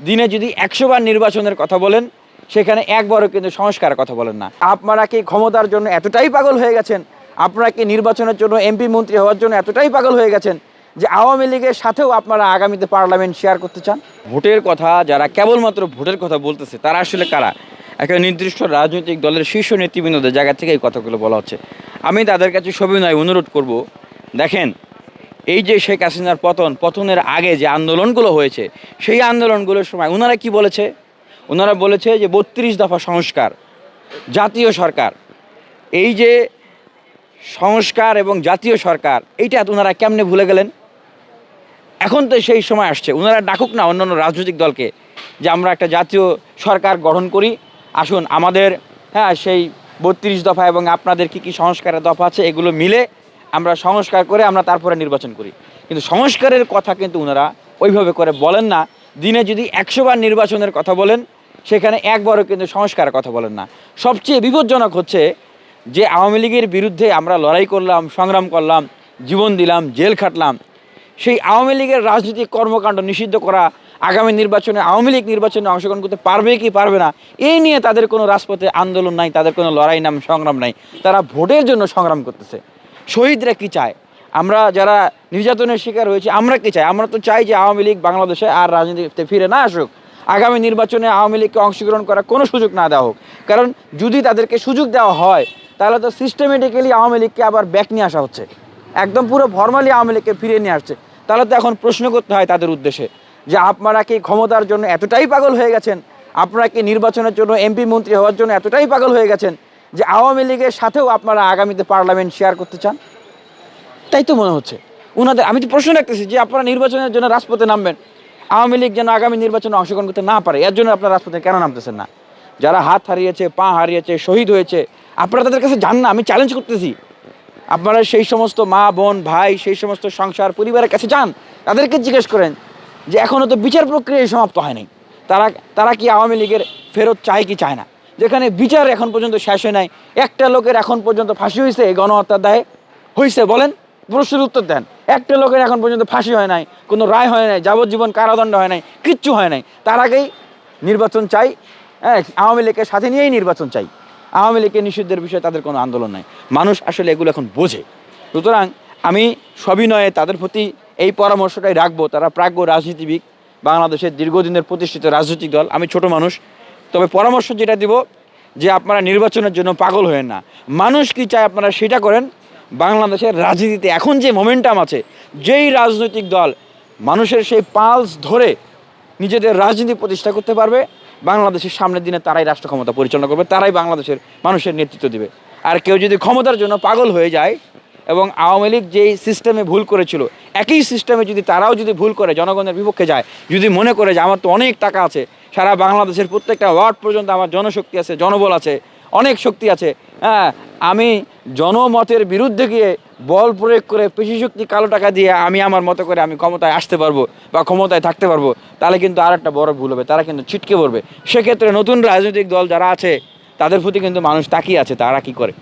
দিনে যদি একশো বার নির্বাচনের কথা বলেন, সেখানে একবারও কিন্তু সংস্কারের কথা বলেন না। আপনারা কি ক্ষমতার জন্য এতটাই পাগল হয়ে গেছেন? আপনারা কি নির্বাচনের জন্য এমপি, মন্ত্রী হওয়ার জন্য এতটাই পাগল হয়ে গেছেন যে আওয়ামী লীগের সাথেও আপনারা আগামীতে পার্লামেন্ট শেয়ার করতে চান? ভোটের কথা, যারা কেবলমাত্র ভোটের কথা বলতেছে, তারা আসলে কারা? একটা নির্দিষ্ট রাজনৈতিক দলের শীর্ষ নেতৃবৃন্দদের জায়গা থেকে এই কথাগুলো বলা হচ্ছে। আমি তাদের কাছে সবিনয় অনুরোধ করব। দেখেন এই যে শেখ হাসিনার পতন, পতনের আগে যে আন্দোলনগুলো হয়েছে, সেই আন্দোলনগুলোর সময় ওনারা কি বলেছে? ওনারা বলেছে যে বত্রিশ দফা সংস্কার, জাতীয় সরকার। এই যে সংস্কার এবং জাতীয় সরকার, এইটা ওনারা কেমনে ভুলে গেলেন? এখন তো সেই সময় আসছে। ওনারা ডাকুক না অন্যান্য রাজনৈতিক দলকে যে আমরা একটা জাতীয় সরকার গঠন করি। আসুন, আমাদের হ্যাঁ সেই বত্রিশ দফা এবং আপনাদের কি কি সংস্কারের দফা আছে, এগুলো মিলে আমরা সংস্কার করে আমরা তারপরে নির্বাচন করি। কিন্তু সংস্কারের কথা কিন্তু ওনারা ওইভাবে করে বলেন না। দিনে যদি একশো বার নির্বাচনের কথা বলেন, সেখানে একবারও কিন্তু সংস্কারের কথা বলেন না। সবচেয়ে বিপজ্জনক হচ্ছে যে আওয়ামী লীগের বিরুদ্ধে আমরা লড়াই করলাম, সংগ্রাম করলাম, জীবন দিলাম, জেল খাটলাম। সেই আওয়ামী লীগের রাজনৈতিক কর্মকাণ্ড নিষিদ্ধ করা, আগামী নির্বাচনে, আওয়ামী লীগ নির্বাচনে অংশগ্রহণ করতে পারবে কি পারবে না এই নিয়ে তাদের কোনো রাজপথে আন্দোলন নাই, তাদের কোনো লড়াই নাম সংগ্রাম নাই। তারা ভোটের জন্য সংগ্রাম করতেছে। শহীদরা কি চায়? আমরা যারা নির্যাতনের শিকার হয়েছে, আমরা কি চাই? আমরা তো চাই যে আওয়ামী লীগ বাংলাদেশে আর রাজনীতিতে ফিরে না আসুক। আগামী নির্বাচনে আওয়ামী লীগকে অংশগ্রহণ করার কোনো সুযোগ না দেওয়া হোক। কারণ যদি তাদেরকে সুযোগ দেওয়া হয়, তাহলে তো সিস্টেমেটিক্যালি আওয়ামী লীগকে আবার ব্যাক নিয়ে আসা হচ্ছে। একদম পুরো ফর্মালি আওয়ামী লীগকে ফিরিয়ে নিয়ে আসছে। তাহলে তো এখন প্রশ্ন করতে হয় তাদের উদ্দেশ্যে যে আপনারা কি ক্ষমতার জন্য এতটাই পাগল হয়ে গেছেন? আপনারা কি নির্বাচনের জন্য এমপি মন্ত্রী হওয়ার জন্য এতটাই পাগল হয়ে গেছেন? যে আওয়ামী লীগের সাথেও আপনারা আগামীতে পার্লামেন্ট শেয়ার করতে চান? তাই তো মনে হচ্ছে। ওনাদের আমি তো প্রশ্ন রাখতেছি যে আপনারা নির্বাচনের জন্য রাজপথে নামবেন। আওয়ামী লীগ যেন আগামী নির্বাচনে অংশগ্রহণ করতে না পারে, এর জন্য আপনারা রাজপথে কেন নামতেছেন না? যারা হাত হারিয়েছে, পা হারিয়েছে, শহীদ হয়েছে, আপনারা তাদের কাছে যান না, আমি চ্যালেঞ্জ করতেছি। আপনারা সেই সমস্ত মা, বোন, ভাই, সেই সমস্ত সংসার, পরিবারের কাছে যান। তাদেরকে জিজ্ঞেস করেন যে এখনও তো বিচার প্রক্রিয়া সমাপ্ত হয়নি তারা তারা কি আওয়ামী লীগের ফেরত চায় কি চায় না? যেখানে বিচার এখন পর্যন্ত শেষ হয় নাই, একটা লোকের এখন পর্যন্ত ফাঁসি হয়েছে, এই গণহত্যার দায়ে হয়েছে, বলেন? প্রশ্নের উত্তর দেন। একটা লোকের এখন পর্যন্ত ফাঁসি হয় নাই, কোনো রায় হয় নাই, যাবজ্জীবন কারাদণ্ড হয় নাই, কিচ্ছু হয় নাই। তার আগেই নির্বাচন চাই হ্যাঁ আওয়ামী লীগের সাথে নিয়েই নির্বাচন চাই। আওয়ামী লীগের নিষিদ্ধের বিষয়ে তাদের কোনো আন্দোলন নাই। মানুষ আসলে এগুলো এখন বোঝে। সুতরাং আমি সবিনয়ে তাদের প্রতি এই পরামর্শটাই রাখব, তারা প্রাজ্ঞ রাজনীতিবিদ, বাংলাদেশের দীর্ঘদিনের প্রতিষ্ঠিত রাজনৈতিক দল। আমি ছোট মানুষ তবে পরামর্শ যেটা দিব, যে আপনারা নির্বাচনের জন্য পাগল হয়েন না। মানুষ কি চায় আপনারা সেটা করেন? বাংলাদেশের রাজনীতিতে এখন যে মোমেন্টাম আছে, যেই রাজনৈতিক দল মানুষের সেই পালস ধরে নিজেদের রাজনীতি প্রতিষ্ঠা করতে পারবে, বাংলাদেশের সামনের দিনে তারাই রাষ্ট্র ক্ষমতা পরিচালনা করবে, তারাই বাংলাদেশের মানুষের নেতৃত্ব দিবে। আর কেউ যদি ক্ষমতার জন্য পাগল হয়ে যায় এবং আওয়ামী লীগ যেই সিস্টেমে ভুল করেছিল, একই সিস্টেমে যদি তারাও যদি ভুল করে, জনগণের বিপক্ষে যায়, যদি মনে করে যে আমার তো অনেক টাকা আছে, সারা বাংলাদেশের প্রত্যেকটা ওয়ার্ড পর্যন্ত আমার জনশক্তি আছে, জনবল আছে, অনেক শক্তি আছে হ্যাঁ আমি জনমতের বিরুদ্ধে গিয়ে বল প্রয়োগ করে পেশি শক্তি কালো টাকা দিয়ে আমি আমার মতো করে আমি ক্ষমতায় আসতে পারব বা ক্ষমতায় থাকতে পারব, তাহলে কিন্তু আর একটা বড় ভুল হবে, তারা কিন্তু ছিটকে পড়বে। সেক্ষেত্রে নতুন রাজনৈতিক দল যারা আছে, তাদের প্রতি কিন্তু মানুষ তাকিয়ে আছে, তারা কি করে?